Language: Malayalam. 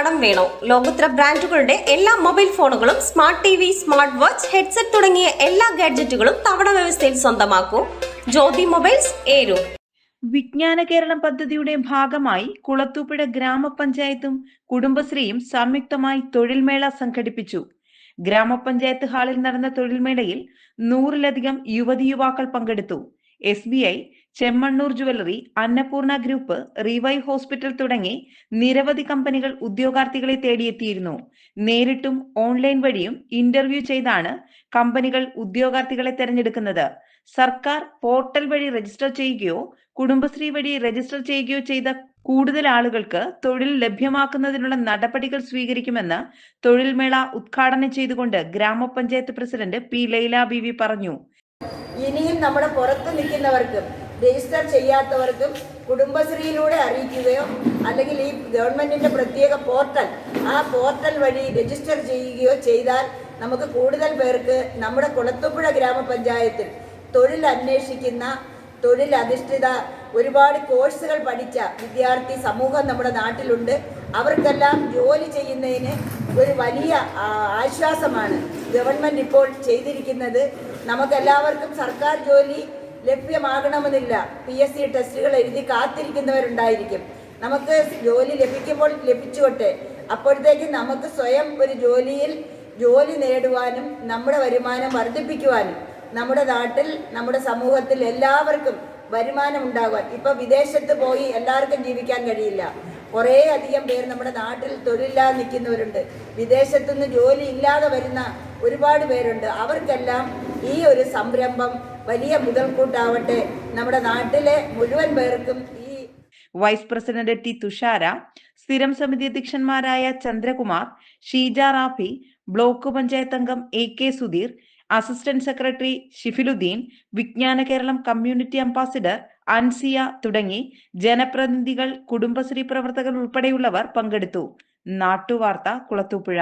കടം വേണോ? ലോകോത്തര ബ്രാൻഡുകളുടെ എല്ലാ മൊബൈൽ ഫോണുകളും smart T V smart watch headset തുടങ്ങിയ എല്ലാ ഗാഡ്ജറ്റുകളും തവണ വ്യവസ്ഥയിൽ സ്വന്തമാക്കൂ. ജ്യോതി മൊബൈൽസ് ഏരു. വിജ്ഞാന കേരളം പദ്ധതിയുടെ ഭാഗമായി കുളത്തൂപ്പുഴ ഗ്രാമപഞ്ചായത്തും കുടുംബശ്രീയും സംയുക്തമായി തൊഴിൽമേള സംഘടിപ്പിച്ചു. ഗ്രാമപഞ്ചായത്ത് ഹാളിൽ നടന്ന തൊഴിൽമേളയിൽ നൂറിലധികം യുവതി യുവാക്കൾ പങ്കെടുത്തു. S B I Chemmanur jewellery Annapurna group revive hospital തുടങ്ങി നിരവധി കമ്പനികൾ ഉദ്യോഗാർത്ഥികളെ തേടിയെത്തിയിരുന്നു. നേരിട്ടും ഓൺലൈൻ വഴിയും ഇന്റർവ്യൂ ചെയ്താണ് കമ്പനികൾ ഉദ്യോഗാർത്ഥികളെ തെരഞ്ഞെടുക്കുന്നത്. സർക്കാർ പോർട്ടൽ വഴി രജിസ്റ്റർ ചെയ്യുകയോ കുടുംബശ്രീ വഴി രജിസ്റ്റർ ചെയ്യുകയോ ചെയ്ത കൂടുതൽ ആളുകൾക്ക് തൊഴിൽ ലഭ്യമാക്കുന്നതിനുള്ള നടപടികൾ സ്വീകരിക്കുമെന്ന് തൊഴിൽമേള ഉദ്ഘാടനം ചെയ്തുകൊണ്ട് ഗ്രാമപഞ്ചായത്ത് പ്രസിഡന്റ് പി ലൈല ബിവി പറഞ്ഞു. ഇനിയും നമ്മുടെ പുറത്ത് നിൽക്കുന്നവർക്കും രജിസ്റ്റർ ചെയ്യാത്തവർക്കും കുടുംബശ്രീയിലൂടെ അറിയിക്കുകയോ അല്ലെങ്കിൽ ഈ ഗവൺമെന്റിന്റെ പ്രത്യേക പോർട്ടൽ ആ പോർട്ടൽ വഴി രജിസ്റ്റർ ചെയ്യുകയോ ചെയ്താൽ നമുക്ക് കൂടുതൽ പേർക്ക് നമ്മുടെ കുളത്തുപുഴ ഗ്രാമപഞ്ചായത്തിൽ തൊഴിൽ അന്വേഷിക്കുന്ന തൊഴിലധിഷ്ഠിത ഒരുപാട് കോഴ്സുകൾ പഠിച്ച വിദ്യാർത്ഥി സമൂഹം നമ്മുടെ നാട്ടിലുണ്ട്. അവർക്കെല്ലാം ജോലി ചെയ്യുന്നതിന് ഒരു വലിയ ആശ്വാസമാണ് ഗവൺമെന്റ് ഇപ്പോൾ ചെയ്തിരിക്കുന്നത്. നമുക്കെല്ലാവർക്കും സർക്കാർ ജോലി ലഭ്യമാകണമെന്നില്ല. പി എസ് സി ടെസ്റ്റുകൾ എഴുതി കാത്തിരിക്കുന്നവരുണ്ടായിരിക്കും. നമുക്ക് ജോലി ലഭിക്കുമ്പോൾ ലഭിച്ചുകൊട്ടെ അപ്പോഴത്തേക്ക് നമുക്ക് സ്വയം ഒരു ജോലിയിൽ ജോലി നേടുവാനും നമ്മുടെ വരുമാനം വർദ്ധിപ്പിക്കുവാനും നമ്മുടെ നാട്ടിൽ നമ്മുടെ സമൂഹത്തിൽ എല്ലാവർക്കും വരുമാനം ഉണ്ടാകുവാൻ. ഇപ്പൊ വിദേശത്ത് പോയി എല്ലാവർക്കും ജീവിക്കാൻ കഴിയില്ല. കുറേ അധികം പേർ നമ്മുടെ നാട്ടിൽ തൊഴിലില്ലാതെ നിൽക്കുന്നവരുണ്ട്. വിദേശത്തുനിന്ന് ജോലി ഇല്ലാതെ വരുന്ന ഒരുപാട് പേരുണ്ട്. അവർക്കെല്ലാം ഈ ഒരു സംരംഭം വലിയ മുതൽക്കൂട്ടാവട്ടെ നമ്മുടെ നാട്ടിലെ മുഴുവൻ പേർക്കും ഈ വൈസ് പ്രസിഡന്റ് ടി തുഷാര സ്ഥിരം സമിതി അധ്യക്ഷന്മാരായ ചന്ദ്രകുമാർ ഷീജ റാഫി ബ്ലോക്ക് പഞ്ചായത്ത് അംഗം A K Sudheer assistant secretary Shifiluddin Vijnana Keralam community ambassador Ansiya തുടങ്ങി ജനപ്രതിനിധികൾ കുടുംബശ്രീ പ്രവർത്തകർ ഉൾപ്പെടെയുള്ളവർ പങ്കെടുത്തു. നാട്ടുവാർത്ത കുളത്തൂപ്പുഴ.